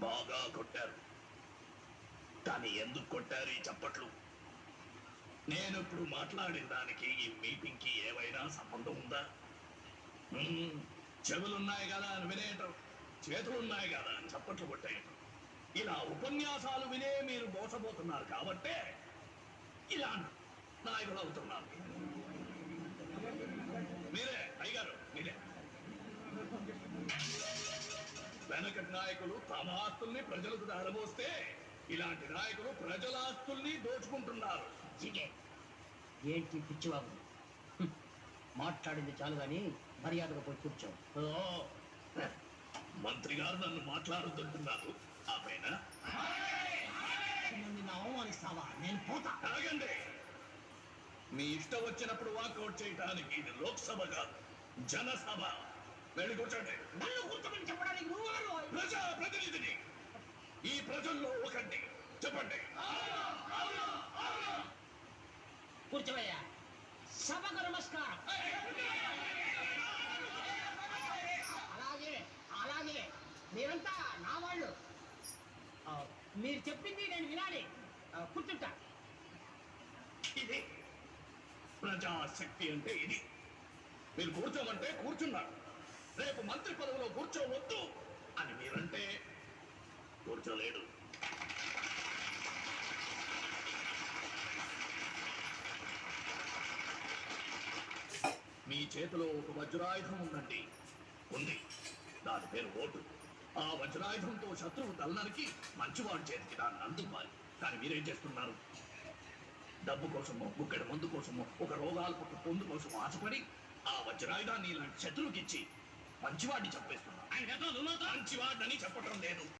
బాగా కొట్టారు. కానీ ఎందుకు కొట్టారు ఈ చప్పట్లు? నేను ఇప్పుడు మాట్లాడిన దానికి ఈ మీటింగ్కి ఏమైనా సంబంధం ఉందా? చెవులున్నాయి కదా అని వినేయటం చేతులున్నాయి కదా అని చప్పట్లు కొట్టేయటం. ఇలా ఉపన్యాసాలు వినే మీరు మోసపోతున్నారు కాబట్టే ఇలా నాయకులు అవుతున్నారు వెనకటి నాయకులు తమ ఆస్తుల్ని ప్రజలకు దారబోస్తే ఇలాంటి నాయకులు ప్రజల ఆస్తుల్ని దోచుకుంటున్నారు. చికే ఏంటి పిచ్చిబాబు హ్మ్. మాట్లాడింది చాలు గాని మర్యాదగా పోయి కూర్చో. ఓ, మంత్రి గారు నన్ను మాట్లాడుతుంటున్నారు ఆపైన? నిన్ను అవమానిస్తావా? నేను పోతా. ఆగండి. మీ ఇష్టం వచ్చినప్పుడు వాకౌట్ చేయడానికి ఇది లోక్సభ కాదు జనసభ. వెళ్ళి కూర్చోండి నన్ను కూర్చోమని చెప్పడానికి నువ్వు? ప్రజా ప్రతినిధిని ఈ ప్రజల్లో ఒకటి చెప్పండి కూర్చోవయ్యా సభకు నమస్కారం అలాగే అలాగే మీరంతా నా వాళ్ళు మీరు చెప్పింది నేను వినాలి కూర్చుంటా ఇది ప్రజాశక్తి అంటే ఇది మీరు కూర్చోమంటే కూర్చున్నారు రేపు మంత్రి పదవిలో కూర్చోవద్దు అని మీరంటే కూర్చోలేడు మీ చేతిలో ఒక వజ్రాయుధం ఉందండి. ఉంది. దాని పేరు ఓటు. ఆ వజ్రాయుధంతో శత్రువు తలనరికి మంచివాడి చేతికి దాన్ని అందుకోవాలి. కానీ మీరేం చేస్తున్నారు? డబ్బు కోసమో బుక్కడి మందు కోసమో ఒక రోగాలకు పుట్టు పొందు కోసమో ఆశపడి ఆ వజ్రాయుధాన్ని ఇలాంటి శత్రువుకిచ్చి మంచివాడిని చంపేస్తున్నారు మంచివాడిని చెప్పటం లేదు.